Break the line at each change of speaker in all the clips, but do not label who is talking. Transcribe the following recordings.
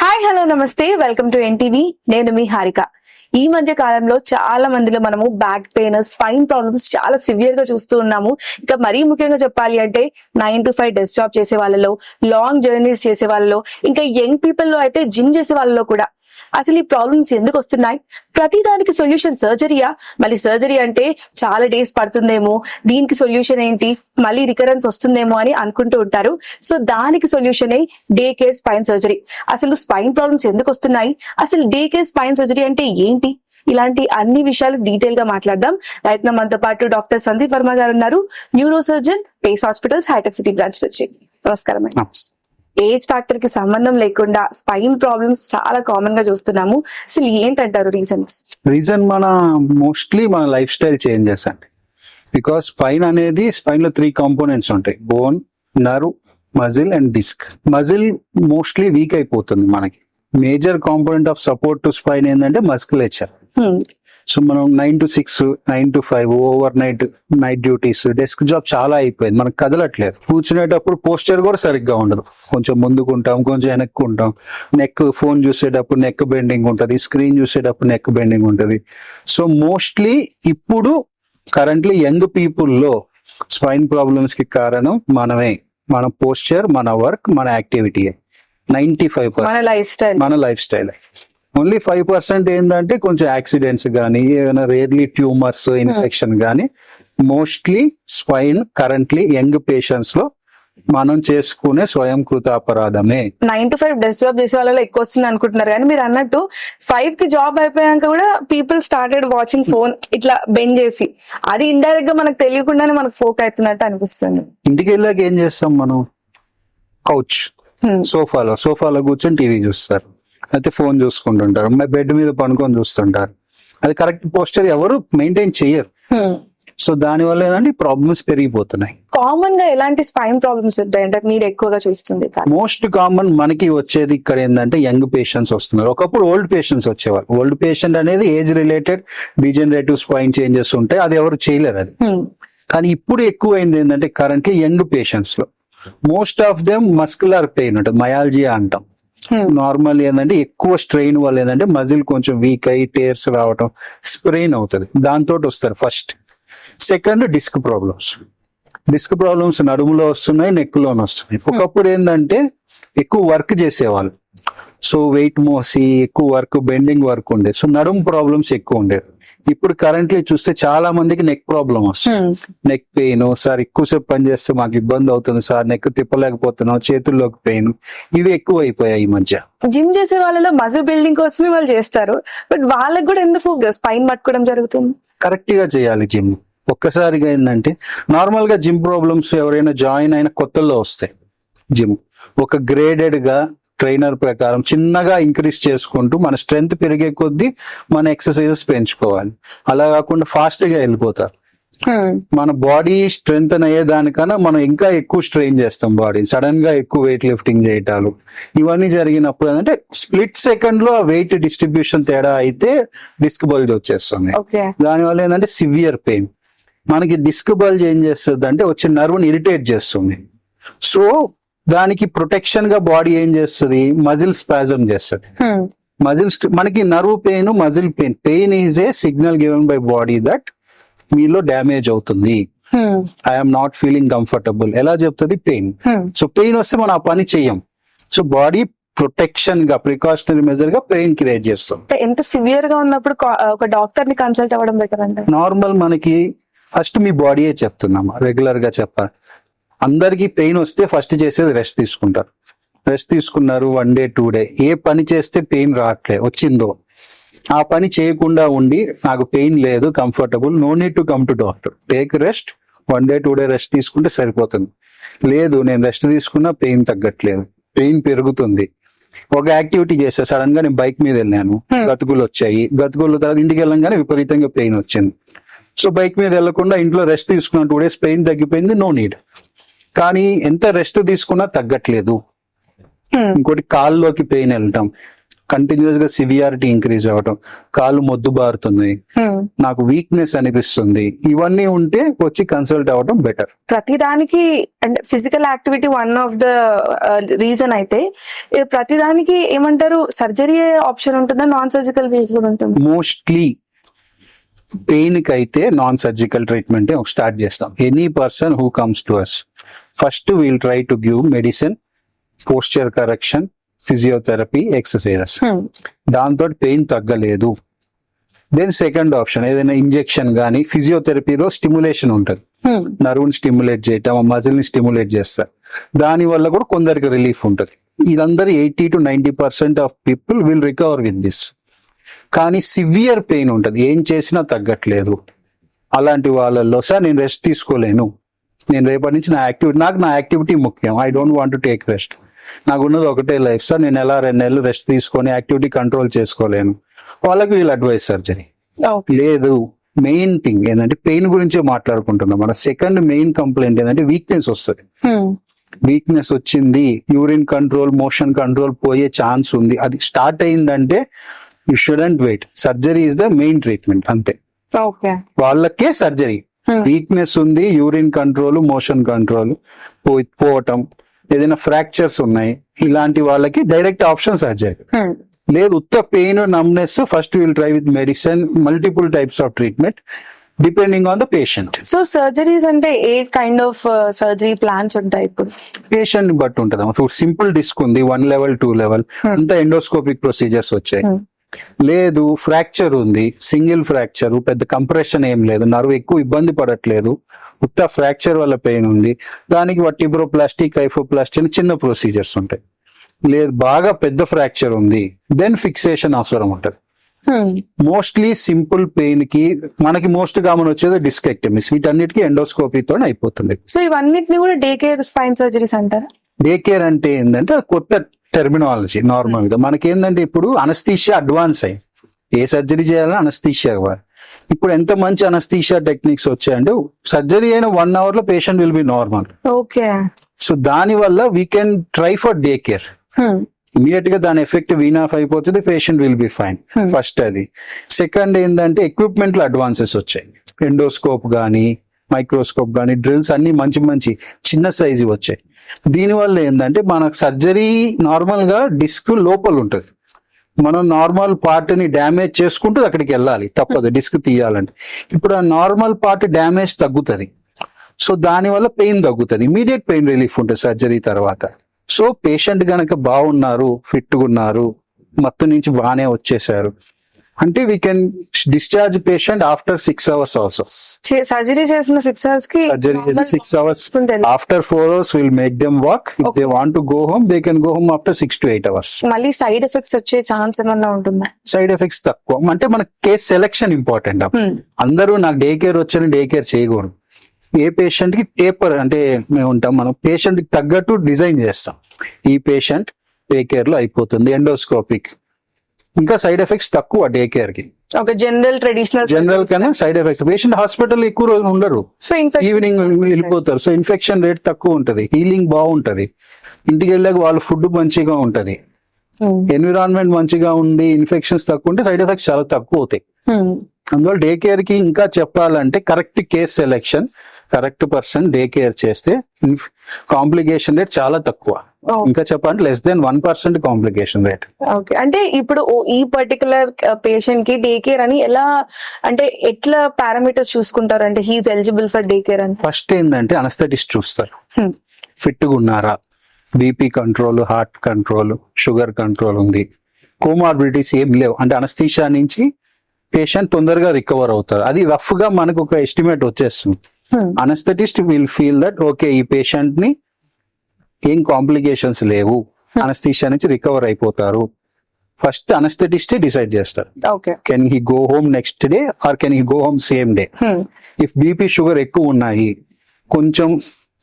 Hi hello namaste. Welcome to NTV నేను మీ హారిక. ఈ మధ్య కాలంలో చాలా మందిలో మనము బ్యాక్ పెయిన్ స్పైన్ ప్రాబ్లమ్స్ చాలా సివియర్గా చూస్తూ ఉన్నాము. ఇంకా మరీ ముఖ్యంగా చెప్పాలి అంటే nine to five desk job చేసే వాళ్ళలో లాంగ్ జర్నీస్ చేసే వాళ్ళలో ఇంకా యంగ్ పీపుల్లో అయితే జిమ్ చేసే వాళ్ళలో కూడా అసలు ఈ ప్రాబ్లమ్స్ ఎందుకు వస్తున్నాయి? ప్రతి దానికి సొల్యూషన్ సర్జరీయా మళ్ళీ సర్జరీ అంటే చాలా డేస్ పడుతుందేమో? దీనికి సొల్యూషన్ ఏంటి? మళ్ళీ రికరెన్స్ వస్తుందేమో అని అనుకుంటూ ఉంటారు. సో దానికి solution day care spine surgery అసలు స్పైన్ ప్రాబ్లమ్స్ ఎందుకు వస్తున్నాయి? అసలు డే కేర్ స్పైన్ సర్జరీ అంటే ఏంటి? ఇలాంటి అన్ని విషయాలు డీటెయిల్గా మాట్లాడదాం. రైట్ నా మనతో పాటు డాక్టర్ సందీప్ వర్మ గారు ఉన్నారు. Neuro surgeon Pace hospitals Hitech City branch నుంచి. నమస్కారం ఏజ్ ఫ్యాక్టర్కి సంబంధం లేకుండా స్పైన్ ప్రాబ్లమ్స్ చాలా కామన్గా చూస్తున్నాము. అసలు ఏంటంటారు రీజన్స్
రీజన్ మన మోస్ట్లీ మన లైఫ్ స్టైల్ చేంజెస్ అండి. బికాస్ స్పైన్ అనేది స్పైన్లో త్రీ కాంపోనెంట్స్ ఉంటాయి. Bone nerve muscle and disc muscle mostly weak అయిపోతుంది మనకి. Major component of support to spine ఏంటంటే మస్కులేచర్ సో మనం nine to six nine to five over night night duties desk job చాలా అయిపోయింది. మనకు కదలట్లేదు. కూర్చునేటప్పుడు పోస్చర్ కూడా సరిగ్గా ఉండదు. కొంచెం ముందుకుంటాం కొంచెం వెనక్కుంటాం. నెక్ ఫోన్ చూసేటప్పుడు నెక్ బెండింగ్ ఉంటుంది. స్క్రీన్ చూసేటప్పుడు నెక్ బెండింగ్ ఉంటుంది. సో మోస్ట్లీ ఇప్పుడు కరెంట్లీ యంగ్ పీపుల్లో స్పైన్ ప్రాబ్లమ్స్కి కారణం మనమే. మన పోస్చర్ మన వర్క్ మన యాక్టివిటీ నైన్టీ ఫైవ్
మన లైఫ్ స్టైల్
మన life style only five percent ఏంటంటే కొంచెం యాక్సిడెంట్స్ కానీ ఏమైనా రేర్లీ ట్యూమర్స్ ఇన్ఫెక్షన్ కానీ మోస్ట్లీ స్పైన్ కరెంట్లీ యంగ్ పేషెంట్స్లో మనం చేసుకునే స్వయం కృత అపరాధమే.
Nine to five desk job చేసే వాళ్ళలో ఎక్కువ వస్తుంది అనుకుంటున్నారు. కానీ మీరు అన్నట్టు ఫైవ్కి జాబ్ అయిపోయాక కూడా పీపుల్ స్టార్టెడ్ వాచింగ్ ఫోన్ ఇట్లా బెండ్ చేసి. అది ఇండైరెక్ట్గా మనకు తెలియకుండానే మనకు ఫోక్ అవుతున్నట్టు అనిపిస్తుంది.
ఇంటికి వెళ్ళాక ఏం చేస్తాం మనం? Couch
Hmm.
సోఫాలో సోఫాలో కూర్చొని టీవీ చూస్తారు. అయితే ఫోన్ చూసుకుంటుంటారు. బెడ్ మీద పనుకొని చూస్తుంటారు. అది కరెక్ట్ పోస్టర్ ఎవరు మెయింటైన్ చేయరు. సో దానివల్ల ఏంటంటే ప్రాబ్లమ్స్ పెరిగిపోతున్నాయి.
కామన్గా ఎలాంటి స్పైన్ ప్రాబ్లమ్స్ ఉంటాయి? అంటే మీరు ఎక్కువగా చూస్తుంది
మోస్ట్ కామన్ మనకి వచ్చేది ఇక్కడ ఏంటంటే యంగ్ పేషెంట్స్ వస్తున్నారు. ఒకప్పుడు ఓల్డ్ పేషెంట్స్ వచ్చేవారు. ఓల్డ్ పేషెంట్ అనేది age related degenerative spine changes ఉంటాయి. అది ఎవరు చేయలేరు అది. కానీ ఇప్పుడు ఎక్కువైంది ఏంటంటే currently young పేషెంట్స్లో. Most of them muscular pain ఉంటుంది మయాలజియా అంటాం. నార్మల్ ఏంటంటే ఎక్కువ స్ట్రెయిన్ వల్ల ఏంటంటే మజిల్ కొంచెం వీక్ అయ్యి టేర్స్ రావటం స్ప్రెయిన్ అవుతుంది. దాంతో వస్తారు first second disc problems disc problems నడుములో వస్తున్నాయి నెక్లోనే వస్తున్నాయి. ఒకప్పుడు ఏంటంటే ఎక్కువ వర్క్ చేసేవాళ్ళు. సో వెయిట్ మోసి ఎక్కువ వర్క్ బెండింగ్ వర్క్ ఉండేది సో నడుము ప్రాబ్లమ్స్ ఎక్కువ ఉండేది ఇప్పుడు కరెంట్లీ చూస్తే చాలా మందికి నెక్ ప్రాబ్లమ్ వస్తుంది. నెక్ పెయిన్ సార్ ఎక్కువసేపు పని చేస్తే మాకు ఇబ్బంది అవుతుంది సార్. నెక్ తిప్పలేకపోతున్నాం చేతుల్లోకి పెయిన్ ఇవి ఎక్కువ అయిపోయాయి ఈ మధ్య.
జిమ్ చేసే వాళ్ళలో మజిల్ బిల్డింగ్ కోసమే వాళ్ళు చేస్తారు. బట్ వాళ్ళకి కూడా ఎందుకు స్పైన్ పట్టుకోవడం జరుగుతుంది.
కరెక్ట్గా చేయాలి జిమ్ ఒక్కసారిగా ఏంటంటే నార్మల్గా జిమ్ ప్రాబ్లమ్స్ ఎవరైనా జాయిన్ అయిన కొత్తల్లో వస్తాయి. జిమ్ ఒక గ్రేడెడ్గా ట్రైనర్ ప్రకారం చిన్నగా ఇంక్రీజ్ చేసుకుంటూ మన స్ట్రెంగ్త్ పెరిగే కొద్దీ మన ఎక్సర్సైజెస్ పెంచుకోవాలి. అలా కాకుండా ఫాస్ట్గా వెళ్ళిపోతారు మన బాడీ స్ట్రెంగ్ అయ్యే దానికన్నా మనం ఇంకా ఎక్కువ స్ట్రెయిన్ చేస్తాం బాడీ సడన్గా ఎక్కువ వెయిట్ లిఫ్టింగ్ చేయటాలు. ఇవన్నీ జరిగినప్పుడు ఏంటంటే స్ప్లిట్ సెకండ్లో వెయిట్ డిస్ట్రిబ్యూషన్ తేడా అయితే డిస్క్ బల్జ్ వచ్చేస్తుంది. దానివల్ల ఏంటంటే సివియర్ పెయిన్ మనకి డిస్క్ బల్జ్ ఏం చేస్తుంది అంటే వచ్చే నర్వ్ని ఇరిటేట్ చేస్తుంది. సో దానికి ప్రొటెక్షన్గా బాడీ ఏం చేస్తుంది? మజిల్ స్పాజం చేస్తుంది. మజిల్ మనకి nerve pain muscle pain pain is a signal given by body that మీలో డ్యామేజ్ అవుతుంది. ఐఎమ్ నాట్ ఫీలింగ్ కంఫర్టబుల్ ఎలా చెప్తుంది? పెయిన్ సో పెయిన్ వస్తే మనం ఆ పని చెయ్యం. సో బాడీ ప్రొటెక్షన్గా ప్రికాషనరీ మెజర్గా పెయిన్ క్రియేట్ చేస్తాం
ఎంత సివియర్గా ఉన్నప్పుడు ఒక డాక్టర్ని కన్సల్ట్ అవ్వడం బెటర్ అంటే
నార్మల్ మనకి ఫస్ట్ మీ బాడీయే చెప్తున్నామా రెగ్యులర్గా చెప్పాలి అందరికి పెయిన్ వస్తే ఫస్ట్ చేసేది రెస్ట్ తీసుకుంటారు. రెస్ట్ తీసుకున్నారు వన్ డే టూ డే. ఏ పని చేస్తే పెయిన్ రావట్లే వచ్చిందో. ఆ పని చేయకుండా ఉండి నాకు పెయిన్ లేదు comfortable no need to come to doctor. Take rest one day two day rest తీసుకుంటే సరిపోతుంది. లేదు నేను రెస్ట్ తీసుకున్నా పెయిన్ తగ్గట్లేదు. పెయిన్ పెరుగుతుంది. ఒక యాక్టివిటీ చేస్తే సడన్గా నేను బైక్ మీద వెళ్ళాను. గతుకులు వచ్చాయి. గతుకుల తర్వాత ఇంటికి వెళ్ళంగానే విపరీతంగా పెయిన్ వచ్చింది. సో బైక్ మీద వెళ్ళకుండా ఇంట్లో రెస్ట్ తీసుకున్న టూ డేస్ పెయిన్ తగ్గిపోయింది నో నీడ్. కానీ ఎంత రెస్ట్ తీసుకున్నా తగ్గట్లేదు. ఇంకోటి కాల్లోకి పెయిన్ వెళ్ళటం కంటిన్యూస్గా సివియారిటీ ఇంక్రీజ్ అవ్వటం కాళ్ళు మొద్దు బారుతున్నాయి.
Hmm.
నాకు వీక్నెస్ అనిపిస్తుంది. ఇవన్నీ ఉంటే వచ్చి కన్సల్ట్ అవ్వడం బెటర్.
ప్రతిదానికి అంటే physical activity one of the reason అయితే ప్రతిదానికి ఏమంటారు సర్జరీ ఆప్షన్ ఉంటుందా? నాన్ సర్జికల్ వేస్ కూడా ఉంటుంది?
మోస్ట్లీ పెయిన్కి అయితే నాన్ సర్జికల్ ట్రీట్మెంట్ స్టార్ట్ చేస్తాం. Any person who comes to us first we'll try to give medicine posture correction physiotherapy exercises దాంతో పెయిన్ తగ్గలేదు. దెన్ సెకండ్ ఆప్షన్ ఏదైనా ఇంజెక్షన్ కానీ ఫిజియోథెరపీలో స్టిమ్యులేషన్ ఉంటుంది. నర్వ్ని స్టిమ్యులేట్ చేయటం మజిల్ని స్టిమ్యులేట్ చేస్తారు దాని వల్ల కూడా కొందరికి రిలీఫ్ ఉంటుంది. ఇదందరూ eighty to ninety percent of people will recover with this కానీ సివియర్ పెయిన్ ఉంటుంది. ఏం చేసినా తగ్గట్లేదు. అలాంటి వాళ్ళల్లో సార్ నేను రెస్ట్ తీసుకోలేను. నేను రేపటి నుంచి నా యాక్టివిటీ నాకు నా యాక్టివిటీ ముఖ్యం. I don't want to take rest. నాకు ఉన్నది ఒకటే లైఫ్. సార్ నేను ఎలా రెండు నెలలు రెస్ట్ తీసుకొని యాక్టివిటీ కంట్రోల్ చేసుకోలేను. వాళ్ళకి వీళ్ళు అడ్వైస్ సర్జరీ. లేదు. మెయిన్ థింగ్ ఏంటంటే పెయిన్ గురించే మాట్లాడుకుంటున్నాం మన. సెకండ్ మెయిన్ కంప్లైంట్ ఏంటంటే వీక్నెస్ వస్తుంది. వీక్నెస్ వచ్చింది. యూరిన్ కంట్రోల్ మోషన్ కంట్రోల్ పోయే ఛాన్స్ ఉంది. అది స్టార్ట్ అయిందంటే you shouldn't wait surgery is the main treatment అంతే. వాళ్ళకే సర్జరీ వీక్నెస్ ఉంది యూరిన్ కంట్రోల్ మోషన్ కంట్రోల్ పోవటం ఏదైనా ఫ్రాక్చర్స్ ఉన్నాయి ఇలాంటి వాళ్ళకి డైరెక్ట్ ఆప్షన్ సర్జరీ లేదు ఉత్త pain numbness first will try with medicine multiple types of treatment depending on the patient
so surgeries అంటే ఏ కైండ్ ఆఫ్ సర్జరీ ప్లాన్స్ ఉంటాయి ఇప్పుడు.
పేషెంట్ బట్టి ఉంటుంది ఇప్పుడు సింపుల్ డిస్క్ ఉంది వన్ లెవెల్ టూ లెవెల్ అంతా ఎండోస్కోపిక్ ప్రొసీజర్స్ వచ్చాయి.
Hmm.
లేదు ఫ్రాక్చర్ ఉంది. సింగిల్ ఫ్రాక్చర్ పెద్ద కంప్రెషన్ ఏం లేదు. నరువు ఎక్కువ ఇబ్బంది పడట్లేదు. ఉత్త ఫ్రాక్చర్ వల్ల పెయిన్ ఉంది. దానికి వట్టిబ్రోప్లాస్టిక్ ఐఫోప్లాస్టిక్ అని చిన్న ప్రొసీజర్స్ ఉంటాయి. లేదు బాగా పెద్ద ఫ్రాక్చర్ ఉంది. దెన్ ఫిక్సేషన్ అవసరం ఉంటుంది. మోస్ట్లీ సింపుల్ పెయిన్కి మనకి మోస్ట్ కామన్ వచ్చేది డిస్కెక్టమీస్ వీటన్నిటికీ ఎండోస్కోపీతో అయిపోతుంది.
సో ఇవన్నిటిని కూడా డే కేర్ స్పైన్ సర్జరీస్ అంటారా?
డే కేర్ అంటే ఏంటంటే కొత్త టెర్మినాలజీ నార్మల్గా మనకేందంటే ఇప్పుడు అనస్థీషియా అడ్వాన్స్ అయ్యి ఏ సర్జరీ చేయాలని అనస్థీషియా ఇప్పుడు ఎంత మంచి అనస్థీషియా టెక్నిక్స్ వచ్చాయంటే సర్జరీ అయిన వన్ అవర్లో patient will be normal
okay
so దాని వల్ల we can try for day care ఇమీడియట్గా దాని ఎఫెక్ట్ వీన్ ఆఫ్ అయిపోతుంది patient will be fine
Hmm.
First అది. సెకండ్ ఏంటంటే ఎక్విప్మెంట్లో అడ్వాన్సెస్ వచ్చాయి. ఎండోస్కోప్ గానీ మైక్రోస్కోప్ గానీ డ్రిల్స్ అన్ని మంచి మంచి చిన్న సైజు వచ్చాయి. దీనివల్ల ఏంటంటే మనకు సర్జరీ నార్మల్గా డిస్క్ లోపల ఉంటుంది. మనం నార్మల్ పార్ట్ని డ్యామేజ్ చేసుకుంటూ అక్కడికి వెళ్ళాలి. తప్పదు డిస్క్ తీయాలంటే. ఇప్పుడు ఆ నార్మల్ పార్ట్ డ్యామేజ్ తగ్గుతుంది. సో దానివల్ల పెయిన్ తగ్గుతుంది. ఇమీడియట్ పెయిన్ రిలీఫ్ ఉంటుంది సర్జరీ తర్వాత. సో పేషెంట్ గనక బాగున్నారు ఫిట్గా ఉన్నారు మత్తు నుంచి బాగానే వచ్చేసారు. అంటే we can discharge patient after six hours also
surgery చేసిన సిక్స్ అవర్స్కి
surgery six hours after four hours will make them walk if they. Want to go home they can go home after six to eight hours
మళ్ళీ side effects వచ్చే chance ఏమన్నా ఉంటుందా?
Side effects తక్కువ. అంటే మన case selection important. అందరూ నాకు day care వచ్చని డే కేర్ చేయకూడదు. ఏ పేషెంట్కి టేపర్ అంటే మేము ఉంటాం మనం పేషెంట్కి తగ్గట్టు డిజైన్ చేస్తాం. ఈ పేషెంట్ డే కేర్లో అయిపోతుంది. ఎండోస్కోపిక్ ఇంకా సైడ్ ఎఫెక్ట్స్ తక్కువ డే కేర్కి.
ఒక జనరల్ ట్రెడిషనల్
జనరల్ కన్నా సైడ్ ఎఫెక్ట్స్. పేషెంట్ హాస్పిటల్ ఎక్కువ రోజులు ఉండరు.
సో
ఈవినింగ్ వెళ్ళిపోతారు. సో ఇన్ఫెక్షన్ రేట్ తక్కువ ఉంటది. హీలింగ్ బాగుంటది. ఇంటికి వెళ్ళాక వాళ్ళ ఫుడ్ మంచిగా ఉంటది. ఎన్విరాన్మెంట్ మంచిగా ఉండి ఇన్ఫెక్షన్స్ తక్కువ ఉంటే సైడ్ ఎఫెక్ట్స్ చాలా తక్కువ అవుతాయి. అందువల్ల డే కేర్కి ఇంకా చెప్పాలంటే correct case selection correct person day care చేస్తే కాంప్లికేషన్ రేట్ చాలా తక్కువ. ఇంకా చెప్పాలంటే less than one percent complication rate.
Okay. అంటే ఇప్పుడు ఈ పర్టికులర్ పేషెంట్కి డే కేర్ అని ఎలా అంటే ఎట్లా పారామీటర్స్ చూసుకుంటారు? అంటే he's eligible for day care అని.
ఫస్ట్ ఏంటంటే అనస్థెటిస్ట్ చూస్తారు. ఫిట్గా ఉన్నారా? BP control heart control sugar control ఉంది. కోమార్బిడిటీస్ ఏం లేవు. అంటే అనస్థీషియా నుంచి పేషెంట్ తొందరగా రికవర్ అవుతారు. అది రఫ్గా మనకు ఒక ఎస్టిమేట్ వచ్చేస్తుంది. Anaesthetist will feel that okay ఈ పేషెంట్ని ఏం కాంప్లికేషన్స్ లేవు. అనస్థీషియా నుంచి రికవర్ అయిపోతారు. ఫస్ట్ అనస్థెటిస్టే డిసైడ్ చేస్తారు. Can he go home next day or can he go home same day if BP sugar ఎక్కువ ఉన్నాయి కొంచెం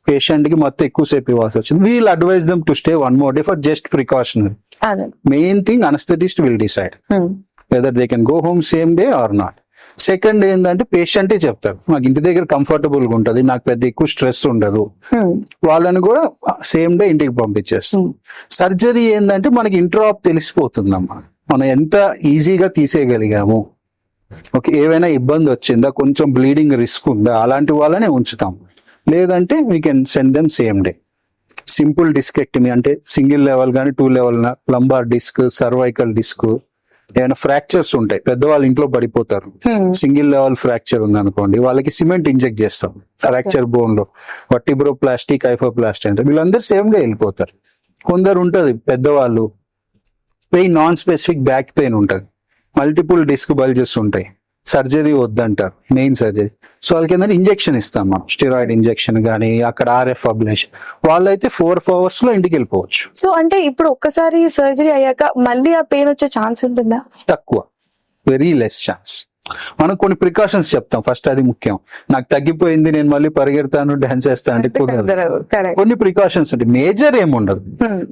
పేషెంట్కి మొత్తం ఎక్కువసేపు ఇవ్వాల్సి వచ్చింది. We'll advise them to stay one more day for just precautionary main thing anaesthetist will decide whether they can go home same day or not second ఏంటంటే పేషెంటే చెప్తారు. నాకు ఇంటి దగ్గర కంఫర్టబుల్గా ఉంటది నాకు పెద్ద ఎక్కువ స్ట్రెస్ ఉండదు. వాళ్ళని కూడా సేమ్ డే ఇంటికి పంపించేస్తాం. సర్జరీ ఏంటంటే మనకి ఇంట్రాప్ తెలిసిపోతుందమ్మా. మనం ఎంత ఈజీగా తీసేయగలిగాము. ఓకే ఏవైనా ఇబ్బంది వచ్చిందా కొంచెం బ్లీడింగ్ రిస్క్ ఉందా అలాంటి వాళ్ళనే ఉంచుతాం. లేదంటే we can send them same day simple discectomy అంటే సింగిల్ లెవెల్ కానీ two level lumbar disc cervical disc ఏమైనా ఫ్రాక్చర్స్ ఉంటాయి పెద్దవాళ్ళు ఇంట్లో పడిపోతారు. సింగిల్ లెవెల్ ఫ్రాక్చర్ ఉంది అనుకోండి వాళ్ళకి సిమెంట్ ఇంజెక్ట్ చేస్తాం ఫ్రాక్చర్ బోన్లో. వట్టిబ్రో ప్లాస్టిక్ ఐఫోప్లాస్టిక్ అంటే వీళ్ళందరూ సేమ్ డే వెళ్ళిపోతారు. కొందరు ఉంటది పెద్దవాళ్ళు. Pain non specific back pain ఉంటది. మల్టిపుల్ డిస్క్ బల్జెస్ ఉంటాయి. సర్జరీ వద్దంటారు మెయిన్ సర్జరీ. సో వాళ్ళకి ఏంటంటే ఇంజెక్షన్ ఇస్తాం మనం స్టిరాయిడ్ ఇంజెక్షన్ కానీ అక్కడ ఆర్ఎఫ్ అబ్లేషన్. వాళ్ళైతే ఫోర్ అవర్స్లో ఇంటికి వెళ్ళిపోవచ్చు.
సో అంటే ఇప్పుడు ఒక్కసారి సర్జరీ అయ్యాక మళ్ళీ ఆ పెయిన్ వచ్చే ఛాన్స్ ఉంటుందా?
తక్కువ. Very less chance. మనం కొన్ని ప్రికాషన్స్ చెప్తాం. ఫస్ట్ అది ముఖ్యం. నాకు తగ్గిపోయింది నేను మళ్ళీ పరిగెడతాను డాన్స్ చేస్తాను అంటే కొన్ని ప్రికాషన్స్ ఉంటాయి. మేజర్ ఏముండదు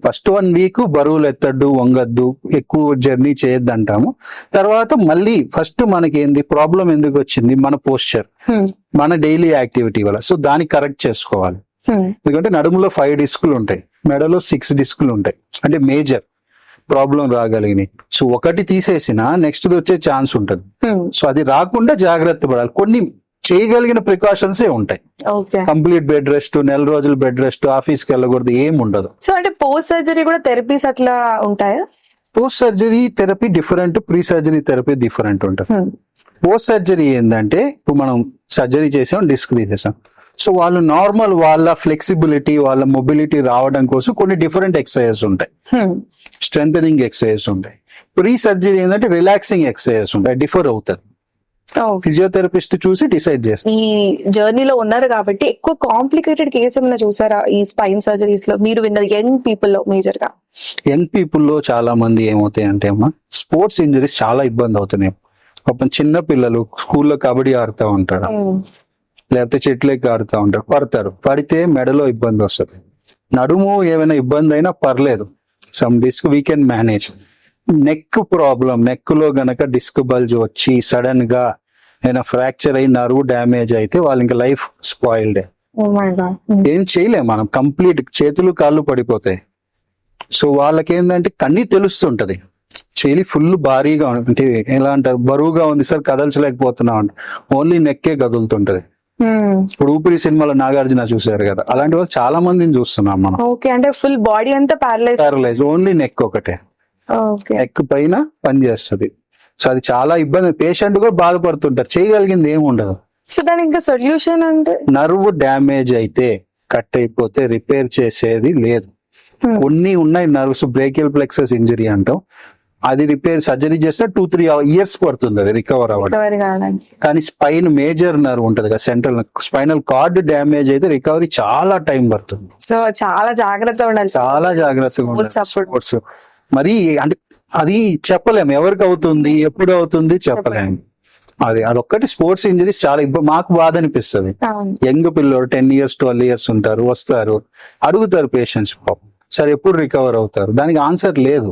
ఫస్ట్ వన్ వీక్ బరువులు ఎత్తద్దు వంగద్దు ఎక్కువ జర్నీ చేయొద్దు అంటాము. తర్వాత మళ్ళీ ఫస్ట్ మనకి ఏంది ప్రాబ్లం ఎందుకు వచ్చింది? మన పోస్చర్. మన డైలీ యాక్టివిటీ వల్ల. సో దాన్ని కరెక్ట్ చేసుకోవాలి. ఎందుకంటే నడుములో ఫైవ్ డిస్కులు ఉంటాయి. మెడలో సిక్స్ డిస్కులు ఉంటాయి. అంటే మేజర్. ప్రాబ్లం రాగలిగినాయి. సో ఒకటి తీసేసిన నెక్స్ట్ వచ్చే ఛాన్స్ ఉంటుంది. సో అది రాకుండా జాగ్రత్త పడాలి. కొన్ని చేయగలిగిన ప్రికాషన్స్ ఏ ఉంటాయి కంప్లీట్ బెడ్ రెస్ట్ నెల రోజులు బెడ్ రెస్ట్ ఆఫీస్కి వెళ్ళకూడదు ఏం ఉండదు.
సో అంటే పోస్ట్ సర్జరీ కూడా థెరపీస్ అట్లా ఉంటాయా?
Post surgery therapy different pre surgery therapy different ఉంటుంది. పోస్ట్ సర్జరీ ఏంటంటే ఇప్పుడు మనం సర్జరీ చేసాం డిస్క్ తీసేసాం. సో వాళ్ళు నార్మల్ వాళ్ళ ఫ్లెక్సిబిలిటీ వాళ్ళ మొబిలిటీ రావడం కోసం కొన్ని డిఫరెంట్ ఎక్సర్సైజెస్ ఉంటాయి. స్ట్రెంగ్ ఎక్సర్సైజెస్ ఉంటాయి. ప్రీ సర్జరీ ఏంటంటే రిలాక్సింగ్ ఎక్సర్సైజెస్ ఉంటాయి. డిఫర్ అవుతుంది. ఫిజియోథెరపిస్ట్ చూసి డిసైడ్ చేస్తారు.
ఈ జర్నీలో ఉన్నారు కాబట్టి ఎక్కువ కాంప్లికేటెడ్ కేసు ఏమైనా చూసారా? ఈ స్పైన్ సర్జరీస్లో మీరు విన్నది యంగ్ పీపుల్లో మేజర్గా
యంగ్ పీపుల్లో చాలా మంది ఏమవుతాయి అంటే అమ్మా స్పోర్ట్స్ ఇంజరీస్ చాలా ఇబ్బంది అవుతున్నాయి. పాపం చిన్న పిల్లలు స్కూల్లో కబడ్డీ ఆడుతూ ఉంటారు. లేకపోతే చెట్లెక్కి ఆడుతూ ఉంటారు పడతారు. పడితే మెడలో ఇబ్బంది వస్తుంది. నడుము ఏమైనా ఇబ్బంది అయినా పర్లేదు. Some disc we can manage neck problem నెక్లో గనక డిస్క్ బల్జ్ వచ్చి సడన్గా ఏమైనా ఫ్రాక్చర్ అయి నర్వ్ డ్యామేజ్ అయితే వాళ్ళ ఇంకా లైఫ్ స్పాయిల్డ్ ఏం చేయలేం మనం కంప్లీట్ చేతులు కాళ్ళు పడిపోతాయి. సో వాళ్ళకి ఏంటంటే కన్నీ తెలుస్తుంటది. చేలి ఫుల్ భారీగా ఉంది. అంటే ఎలా అంటారు? బరువుగా ఉంది సార్ కదల్చలేకపోతున్నాం ఓన్లీ నెక్కే కదులుతుంటది. ఇప్పుడు ఊపిరి సినిమాలో నాగార్జున చూసారు కదా అలాంటి వాళ్ళు చాలా మందిని చూస్తున్నాం మనం.
ఓకే అంటే ఫుల్ బాడీ అంతా ప్యారలైజ్
పారలైజ్ ఓన్లీ నెక్ ఒకటే. నెక్ పైన పని చేస్తుంది. సో అది చాలా ఇబ్బంది పేషెంట్ కూడా బాధపడుతుంటారు చేయగలిగింది ఏమి ఉండదు.
సో దానికి ఇంకా సొల్యూషన్ అంటే?
నర్వ్ డ్యామేజ్ అయితే కట్ అయిపోతే రిపేర్ చేసేది లేదు.
Hmm.
కొన్ని ఉన్నాయి నర్వ్స్ బ్రేకియల్ ప్లెక్సెస్ ఇంజరీ అంటాం. అది రిపేర్ సర్జరీ చేస్తే టూ త్రీ ఇయర్స్ పడుతుంది అది రికవర్ అవ్వడం. కానీ స్పైన్ మేజర్ నర్వ్ ఉంటది కదా సెంట్రల్ స్పైనల్ కార్డ్ డ్యామేజ్ అయితే రికవరీ చాలా టైం పడుతుంది.
సో చాలా జాగ్రత్త ఉండాలి.
చాలా జాగ్రత్తగా ఉండాలి. మరి అంటే అది చెప్పలేము ఎవరికి అవుతుంది? ఎప్పుడు అవుతుంది? చెప్పలేము అది అదొక్కటి స్పోర్ట్స్ ఇంజరీస్ చాలా ఇబ్బంది మాకు బాధ అనిపిస్తుంది. యంగ్ పిల్లోడు టెన్ ఇయర్స్ ట్వెల్వ్ ఇయర్స్ ఉంటారు వస్తారు. అడుగుతారు పేషెంట్స్ పాపం. సరే ఎప్పుడు రికవర్ అవుతారు? దానికి ఆన్సర్ లేదు.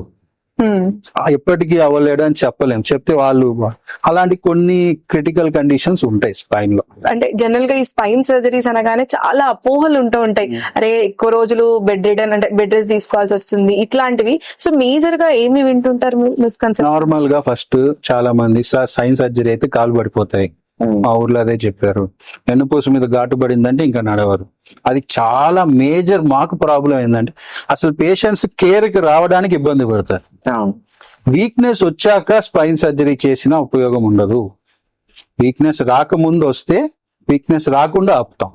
ఎప్పటికీ అవ్వలేడు అని చెప్పలేం. చెప్తే వాళ్ళు అలాంటి కొన్ని క్రిటికల్ కండిషన్స్ ఉంటాయి స్పైన్లో.
అంటే జనరల్గా ఈ స్పైన్ సర్జరీస్ అనగానే చాలా అపోహలు ఉంటూ ఉంటాయి. అరే ఎక్కువ రోజులు బెడ్ రిడన్ అంటే బెడ్ రెస్ట్ తీసుకోవాల్సి వస్తుంది. ఇట్లాంటివి. సో మేజర్గా ఏమి వింటుంటారు
నార్మల్గా ఫస్ట్ చాలా మంది సార్ సైన్స్ సర్జరీ అయితే కాలు పడిపోతాయి. మా ఊర్లో అదే చెప్పారు. వెన్నుపూస మీద ఘాటు పడిందంటే ఇంకా నడవరు. అది చాలా మేజర్ మాకు ప్రాబ్లం ఏంటంటే అసలు పేషెంట్స్ కేర్కి రావడానికి ఇబ్బంది పడతారు. వీక్నెస్ వచ్చాక స్పైన్ సర్జరీ చేసినా ఉపయోగం ఉండదు. వీక్నెస్ రాకముందు వస్తే వీక్నెస్ రాకుండా ఆపుతాం.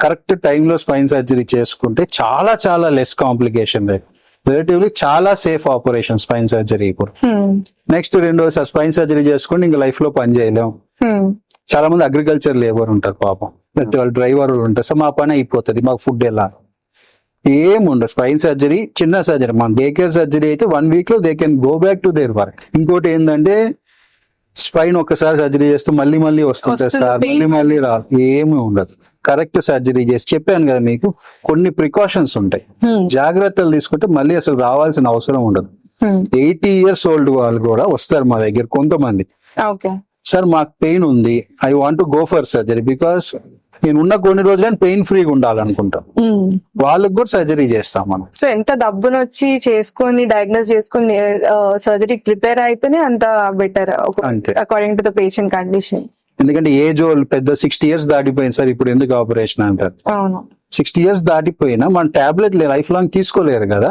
కరెక్ట్ టైంలో స్పైన్ సర్జరీ చేసుకుంటే చాలా చాలా లెస్ కాంప్లికేషన్ రేట్. రిలేటివ్లీ చాలా సేఫ్ ఆపరేషన్ స్పైన్ సర్జరీ ఇప్పుడు. నెక్స్ట్ రెండోసారి స్పైన్ సర్జరీ చేసుకుంటే ఇంకా లైఫ్లో పని చేయలేం. చాలా మంది అగ్రికల్చర్ లేబర్ ఉంటారు పాపం. లేకపోతే వాళ్ళు డ్రైవర్ ఉంటారు. సో మా పని అయిపోతుంది మాకు ఫుడ్ ఎలా? ఏం ఉండదు. స్పైన్ సర్జరీ చిన్న సర్జరీ మన డే కేర్ సర్జరీ అయితే వన్ వీక్లో they can go back to their work ఇంకోటి ఏంటంటే స్పైన్ ఒక్కసారి సర్జరీ చేస్తే మళ్ళీ మళ్ళీ వస్తుంది సార్. మళ్ళీ మళ్ళీ రాదు. ఏమీ ఉండదు. కరెక్ట్ సర్జరీ చేసి చెప్పాను కదా మీకు కొన్ని ప్రికాషన్స్ ఉంటాయి. జాగ్రత్తలు తీసుకుంటే మళ్ళీ అసలు రావాల్సిన అవసరం ఉండదు. ఎయిటీ ఇయర్స్ ఓల్డ్ వాళ్ళు కూడా వస్తారు మా దగ్గర కొంతమంది.
ఓకే.
సార్ మాకు పెయిన్ ఉంది. I want go for surgery because నేను ఉన్న కొన్ని రోజులని పెయిన్ ఫ్రీగా ఉండాలనుకుంటాం. వాళ్ళకి కూడా సర్జరీ చేస్తాం మనం.
సో ఎంత డబ్బును వచ్చి చేసుకొని డయాగ్నోస్ చేసుకొని సర్జరీ ప్రిపేర్ అయితేనే అంత better. According to the patient condition
ఎందుకంటే ఏజ్ వాళ్ళు పెద్ద సిక్స్టీ ఇయర్స్ దాటిపోయింది సార్ ఇప్పుడు ఎందుకు ఆపరేషన్ అంటారు? సిక్స్టీ ఇయర్స్ దాటిపోయినా మన టాబ్లెట్ లైఫ్ లాంగ్ తీసుకోలేరు కదా?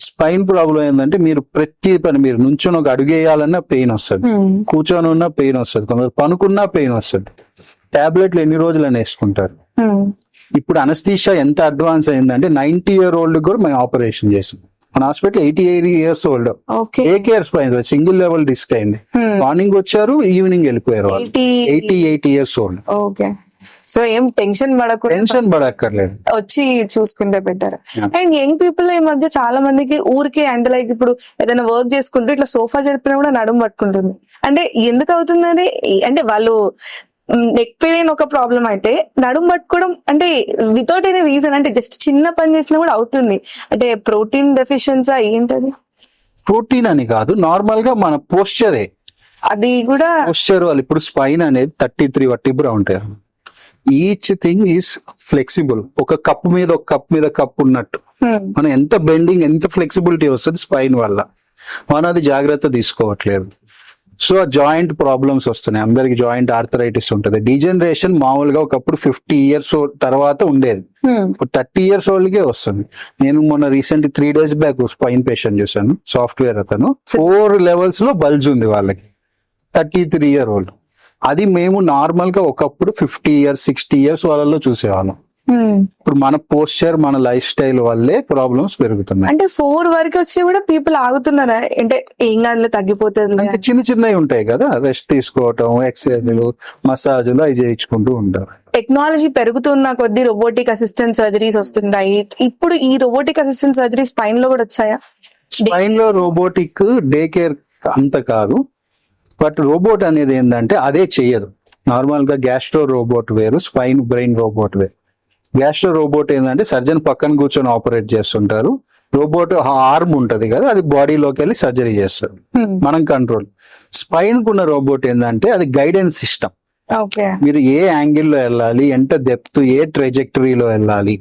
స్పైన్ ప్రాబ్లం ఏంటంటే మీరు ప్రతి పని మీరు నుంచొని ఒక అడుగు వేయాలన్నా పెయిన్ వస్తుంది. కూర్చొని ఉన్న పెయిన్ వస్తుంది. కొందరు పనుకున్నా పెయిన్ వస్తుంది. టాబ్లెట్లు ఎన్ని రోజులు వేసుకుంటారు. ఇప్పుడు అనస్థీషియా ఎంత అడ్వాన్స్ అయిందంటే నైన్టీ ఇయర్ ఓల్డ్ కూడా మేము ఆపరేషన్ చేసాం మన hospital eighty eight years old.
Okay.
A care spine single level disc అయింది.
Hmm.
మార్నింగ్ వచ్చారు ఈవినింగ్ వెళ్ళిపోయారు వాళ్ళు.
Eighty
eighty years old.
Okay. So ఏం టెన్షన్ పడకుండా
టెన్షన్ పడక్కర్లేదు.
వచ్చి చూసుకుంటే బెటర్. అండ్ యంగ్ పీపుల్ ఈ మధ్య చాలా మందికి ఊరికే అంటే లైక్ ఇప్పుడు ఏదైనా వర్క్ చేసుకుంటూ ఇట్లా సోఫా జరిపినా కూడా నడుము పట్టుకుంటుంది. అంటే ఎందుకు అవుతుందని అంటే వాళ్ళు నెక్ పెయిన్ ఒక ప్రాబ్లం అయితే నడుము పట్టుకోవడం అంటే వితౌట్ ఎనీ రీజన్ అంటే జస్ట్ చిన్న పని చేసినా కూడా అవుతుంది. అంటే ప్రోటీన్ డెఫిషియన్సా ఏంటది?
ప్రోటీన్ అని కాదు నార్మల్గా మన పోస్చరే
అది కూడా
పోస్చర్ వాళ్ళు ఇప్పుడు స్పైన్ అనేది థర్టీ త్రీ వర్టిబ్రా ఉంటాయి ఈచ్ థింగ్ ఈస్ ఫ్లెక్సిబుల్ ఒక కప్ మీద ఒక కప్ మీద కప్ ఉన్నట్టు.
Hmm,
మనం ఎంత బెండింగ్ ఎంత ఫ్లెక్సిబిలిటీ వస్తుంది స్పైన్ వల్ల. మనం అది జాగ్రత్త తీసుకోవట్లేదు. సో జాయింట్ ప్రాబ్లమ్స్ వస్తున్నాయి. అందరికి జాయింట్ ఆర్థరైటిస్ ఉంటుంది. డీజనరేషన్ మామూలుగా ఒకప్పుడు ఫిఫ్టీ ఇయర్స్ తర్వాత ఉండేది.
Hmm,
ఇప్పుడు థర్టీ ఇయర్స్ ఓల్డ్కే వస్తుంది. నేను మొన్న recent three days back spine patient చూసాను సాఫ్ట్వేర్ అతను. ఫోర్ లెవెల్స్లో బల్జ్ ఉంది వాళ్ళకి. Thirty three year old. అది మేము నార్మల్గా ఒకప్పుడు ఫిఫ్టీ ఇయర్స్ సిక్స్టీ ఇయర్స్ వాళ్ళలో చూసేవాళ్ళం. ఇప్పుడు మన పోస్చర్ మన లైఫ్ స్టైల్ వల్లే ప్రాబ్లమ్స్ పెరుగుతున్నాయి.
అంటే ఫోర్ వరకు వచ్చి కూడా పీపుల్ ఆగుతున్నారా? అంటే ఏం కాదులే తగ్గిపోతుంది
అంటే చిన్న చిన్నవి ఉంటాయి కదా రెస్ట్ తీసుకోవటం ఎక్సర్సైజ్లు మసాజులు అవి చేయించుకుంటూ ఉంటారు.
టెక్నాలజీ పెరుగుతున్న కొద్ది రోబోటిక్ అసిస్టెంట్ సర్జరీస్ వస్తున్నాయి. ఇప్పుడు ఈ రోబోటిక్ అసిస్టెంట్ సర్జరీ స్పైన్లో కూడా వచ్చాయా?
స్పైన్లో రోబోటిక్ డే కేర్ అంత కాదు. బట్ రోబోట్ అనేది ఏంటంటే అదే చెయ్యదు. నార్మల్గా గ్యాస్ట్రో రోబోట్ వేరు స్పైన్ బ్రెయిన్ రోబోట్ వేరు. గ్యాస్ట్రో రోబోట్ ఏంటంటే సర్జన్ పక్కన కూర్చొని ఆపరేట్ చేస్తుంటారు. రోబోట్ ఆర్మ్ ఉంటది కదా అది బాడీలోకి వెళ్ళి సర్జరీ చేస్తారు.
Hmm.
మనం కంట్రోల్ స్పైన్ కున్న రోబోట్ ఏంటంటే అది గైడెన్స్ సిస్టమ్
ఓకే
మీరు ఏ యాంగిల్లో వెళ్ళాలి ఎంత డెప్త్ ఏ ట్రెజెక్టరీలో వెళ్ళాలి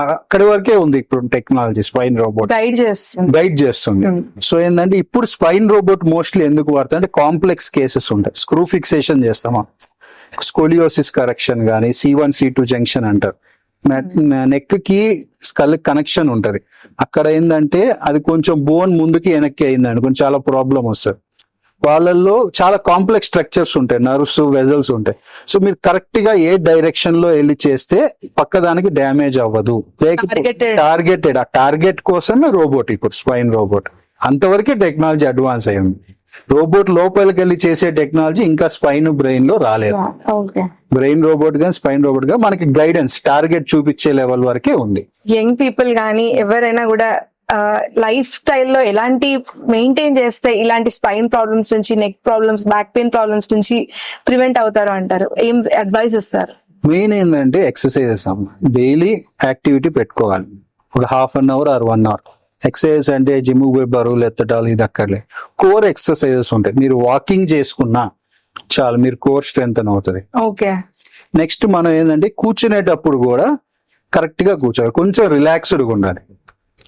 అక్కడి వరకే ఉంది ఇప్పుడు టెక్నాలజీ స్పైన్ రోబోట్
గైడ్ చేస్తుంది.
గైడ్ చేస్తుంది.
Hmm.
సో ఏంటంటే ఇప్పుడు స్పైన్ రోబోట్ మోస్ట్లీ ఎందుకు వాడతాం అంటే కాంప్లెక్స్ కేసెస్ ఉంటాయి. స్క్రూ ఫిక్సేషన్ చేస్తామా? స్కోలియోసిస్ కరెక్షన్ కానీ C one C two junction అంటారు. నెక్కి స్కల్ కనెక్షన్ ఉంటది. అక్కడ ఏంటంటే అది కొంచెం బోన్ ముందుకి వెనక్కి అయిందండి. కొంచెం చాలా ప్రాబ్లం వస్తుంది. వాళ్ళల్లో చాలా కాంప్లెక్స్ స్ట్రక్చర్స్ ఉంటాయి. నర్వ్స్ వెజల్స్ ఉంటాయి. సో మీరు కరెక్ట్గా ఏ డైరెక్షన్లో వెళ్ళి చేస్తే పక్కదానికి డ్యామేజ్ అవ్వదు. లేకపోతే. టార్గెటెడ్. ఆ టార్గెట్ కోసమే రోబోట్ ఇప్పుడు స్పైన్ రోబోట్. అంతవరకే టెక్నాలజీ అడ్వాన్స్ అయ్యింది రోబోట్ లోపలికి వెళ్ళి చేసే టెక్నాలజీ ఇంకా స్పైన్ బ్రెయిన్లో రాలేదు బ్రెయిన్ రోబోట్గా స్పైన్ రోబోట్గా మనకి గైడెన్స్ టార్గెట్ చూపించే లెవెల్ వరకే ఉంది.
యంగ్ పీపుల్ కానీ ఎవరైనా కూడా లైఫ్ స్టైల్లో ఎలాంటి మెయింటైన్ చేస్తే ఇలాంటి స్పైన్ ప్రాబ్లమ్స్ నుంచి neck problems back pain problems నుంచి ప్రివెంట్ అవుతారు అంటారు? ఏం అడ్వైస్ ఇస్తారు?
మెయిన్ ఏంటంటే ఎక్సర్సైజెస్ అమ్మ. డైలీ యాక్టివిటీ పెట్టుకోవాలి. ఒక half an hour or one hour exercise అంటే జిమ్ పోయి బరువులు ఎత్తటాలు ఇది అక్కర్లే. కోర్ ఎక్సర్సైజెస్ ఉంటాయి. మీరు వాకింగ్ చేసుకున్నా చాలు మీరు కోర్ స్ట్రెంగ్ అవుతుంది.
ఓకే.
నెక్స్ట్ మనం ఏంటంటే కూర్చునేటప్పుడు కూడా కరెక్ట్గా కూర్చోవాలి. కొంచెం రిలాక్స్డ్ ఉండాలి.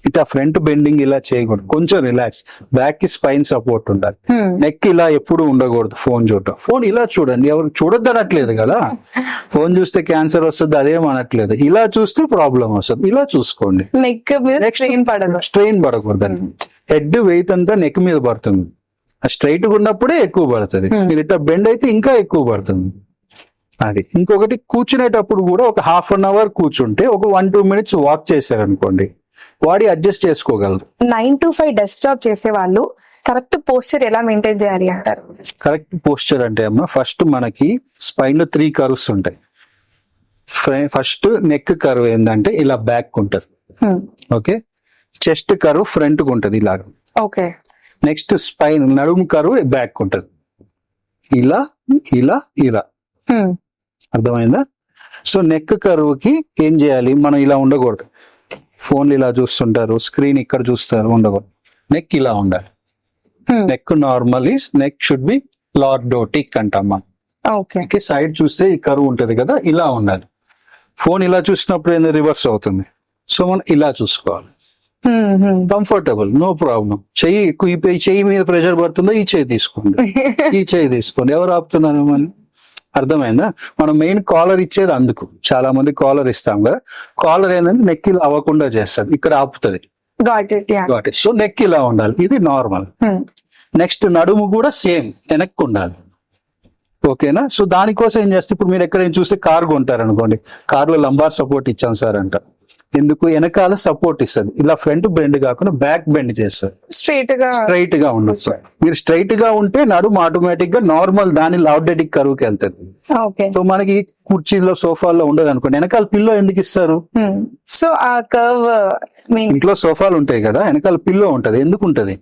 ఇట్లా ఫ్రంట్ బెండింగ్ ఇలా చేయకూడదు. కొంచెం రిలాక్స్ బ్యాక్కి స్పైన్ సపోర్ట్ ఉండాలి. నెక్ ఇలా ఎప్పుడు ఉండకూడదు ఫోన్ చూడటం. ఫోన్ ఇలా చూడండి. ఎవరు చూడొద్దు అనట్లేదు కదా? ఫోన్ చూస్తే క్యాన్సర్ వస్తుంది అదేం అనట్లేదు. ఇలా చూస్తే ప్రాబ్లం వస్తుంది. ఇలా చూసుకోండి.
నెక్
స్ట్రెయిన్ పడకూడదు హెడ్ వెయిట్ అంతా నెక్ మీద పడుతుంది. స్ట్రైట్గా ఉన్నప్పుడే ఎక్కువ పడుతుంది.
Hmm.
మీరు ఇట్లా బెండ్ అయితే ఇంకా ఎక్కువ పడుతుంది. అది. ఇంకొకటి కూర్చునేటప్పుడు కూడా ఒక హాఫ్ అన్ అవర్ కూర్చుంటే ఒక వన్ టూ మినిట్స్ వాక్ చేశారనుకోండి. బాడీ అడ్జస్ట్ చేసుకోగలరు.
Nine to five desk job చేసే వాళ్ళు కరెక్ట్ పోస్చర్ ఎలా మెయింటైన్ చేయాలి అంటారు?
కరెక్ట్ పోస్చర్ అంటే అమ్మ ఫస్ట్ మనకి స్పైన్లో త్రీ కర్వ్స్ ఉంటాయి. ఫస్ట్ నెక్ కర్వ్ ఏంటంటే ఇలా బ్యాక్ ఉంటుంది. ఓకే చెస్ట్ కర్వ్ ఫ్రంట్కు ఉంటుంది ఇలాగ.
ఓకే
నెక్స్ట్ స్పైన్ నడుము కర్వ్ బ్యాక్ ఉంటుంది. ఇలా ఇలా ఇలా. అర్థమైందా? సో నెక్ కర్వ్కి ఏం చేయాలి? మనం ఇలా ఉండకూడదు. ఫోన్లు ఇలా చూస్తుంటారు స్క్రీన్ ఇక్కడ చూస్తారు ఉండకూడదు. నెక్ ఇలా ఉండాలి. Neck normal is neck should be lordotic అంటాం మనం
ఓకే
సైడ్ చూస్తే ఈ కరువు ఉంటది కదా ఇలా ఉండాలి. ఫోన్ ఇలా చూసినప్పుడు ఏంది రివర్స్ అవుతుంది. సో మనం ఇలా చూసుకోవాలి.
హ్మ్, హ్మ్.
Comfortable no problem. చెయ్యి ఈ చెయ్యి మీద ప్రెషర్ పడుతుందో ఈ చెయ్యి తీసుకోండి. ఈ చెయ్యి తీసుకోండి. ఎవరు ఆపుతున్నారు మిమ్మల్ని? అర్థమైందా? మనం మెయిన్ కాలర్ ఇచ్చేది అందుకు. చాలా మంది కాలర్ ఇస్తాం కదా. కాలర్ ఏంటంటే నెక్ ఇలా అవ్వకుండా చేస్తారు ఇక్కడ ఆపుతుంది. సో నెక్ ఇలా ఉండాలి. ఇది నార్మల్ నెక్స్ట్ నడుము కూడా సేమ్ వెనక్కి ఉండాలి. ఓకేనా? సో దానికోసం ఏం చేస్తే ఇప్పుడు మీరు ఎక్కడైనా చూస్తే కార్ కొంటారు అనుకోండి కార్లో లంబార్ సపోర్ట్ ఇచ్చాం సార్ అంట. ఎందుకు? వెనకాల సపోర్ట్ ఇస్తుంది. ఇలా ఫ్రంట్ బెండ్ కాకుండా బ్యాక్ బెండ్ చేస్తారు స్ట్రైట్గా స్ట్రైట్గా ఉండొచ్చు మీరు స్ట్రైట్గా ఉంటే నడుము ఆటోమేటిక్గా నార్మల్ దాని లావుడెటిక్ కరువుకి వెళ్తుంది. సో మనకి కుర్చీలో సోఫాల్లో ఉండదు అనుకోండి. వెనకాల పిల్లో ఎందుకు ఇస్తారు?
సో ఆ కర్వ్
ఇంట్లో సోఫాలు ఉంటాయి కదా వెనకాల పిల్లో ఉంటది. ఎందుకు ఉంటది?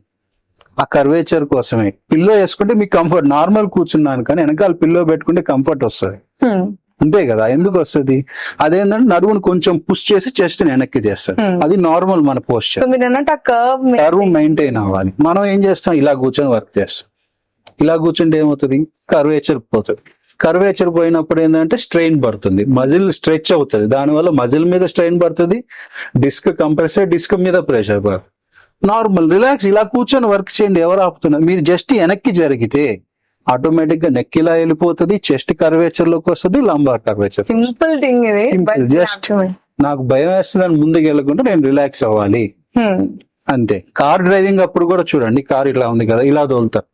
ఆ కర్వేచర్ కోసమే. పిల్లో వేసుకుంటే మీకు కంఫర్ట్ నార్మల్ కూర్చున్నాను కానీ వెనకాల పిల్లో పెట్టుకుంటే కంఫర్ట్ వస్తుంది. అంతే కదా ఎందుకు వస్తుంది? అదేంటంటే నడువును కొంచెం పుష్ చేసి చెస్ట్ వెనక్కి చేస్తారు
Hmm.
అది నార్మల్ మన పోస్చర్
కర్వ్
మెయింటైన్ అవ్వాలి. మనం ఏం చేస్తాం? ఇలా కూర్చొని వర్క్ చేస్తాం. ఇలా కూర్చుంటే ఏమవుతుంది? కర్వేచర్ పోతుంది. కర్వేచర్ పోయినప్పుడు ఏంటంటే స్ట్రెయిన్ పడుతుంది. మజిల్ స్ట్రెచ్ అవుతుంది. దానివల్ల మజిల్ మీద స్ట్రెయిన్ పడుతుంది. డిస్క్ కంప్రెస్ డిస్క్ మీద ప్రెషర్ పడుతుంది. నార్మల్ రిలాక్స్ ఇలా కూర్చొని వర్క్ చేయండి. ఎవరు ఆపుతున్నారు? మీరు జస్ట్ వెనక్కి జరిగితే ఆటోమేటిక్గా నెక్ ఇలా వెళ్ళిపోతుంది చెస్ట్ కర్వేచర్లోకి వస్తుంది. లంబార్ కర్వేచర్
సింపుల్ థింగ్ ఇది
just- నాకు భయం వేస్తుందని ముందుకు వెళ్ళకుండా నేను రిలాక్స్ అవ్వాలి. అంతే. కార్ డ్రైవింగ్ అప్పుడు కూడా చూడండి కార్ ఇలా ఉంది కదా ఇలా తోలుతారు.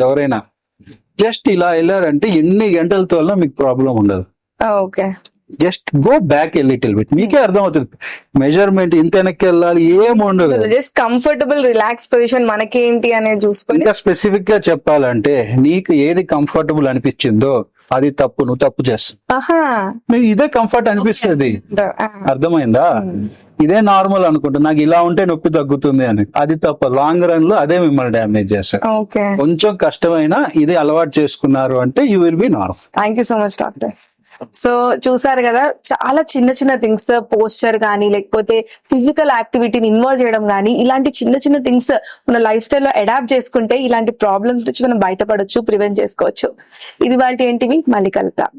ఎవరైనా. జస్ట్ ఇలా వెళ్ళారంటే ఎన్ని గంటల తోలినా మీకు ప్రాబ్లం ఉండదు.
Okay
just go back little bit మీకే అర్థమవుతుంది. మెజర్మెంట్ ఇంత వెనక్కి వెళ్ళాలి ఏం ఉండదు.
జస్ట్ కంఫర్టబుల్ రిలాక్స్ పొజిషన్ మనకేంటి అనేది చూసుకొని
ఇంకా స్పెసిఫిక్గా చెప్పాలంటే నీకు ఏది కంఫర్టబుల్ అనిపించిందో అది తప్పు నువ్వు తప్పు చేస్తావు ఇదే కంఫర్ట్ అనిపిస్తుంది. అర్థమైందా? ఇదే నార్మల్ అనుకుంటా. నాకు ఇలా ఉంటే నొప్పి తగ్గుతుంది అని. అది తప్ప లాంగ్ రన్లో అదే మిమ్మల్ని డ్యామేజ్ చేస్తారు కొంచెం కష్టమైనా ఇది అలవాటు చేసుకున్నారు అంటే you will be normal
thank you so much doctor so చూసారు కదా చాలా చిన్న చిన్న థింగ్స్ పోస్చర్ కానీ లేకపోతే ఫిజికల్ యాక్టివిటీని ఇన్వాల్వ్ చేయడం కానీ ఇలాంటి చిన్న చిన్న థింగ్స్ మన లైఫ్ స్టైల్లో అడాప్ట్ చేసుకుంటే ఇలాంటి ప్రాబ్లమ్స్ నుంచి మనం బయటపడొచ్చు ప్రివెంట్ చేసుకోవచ్చు. ఇది వాటి ఏంటివి? మళ్ళీ కలుద్దాం.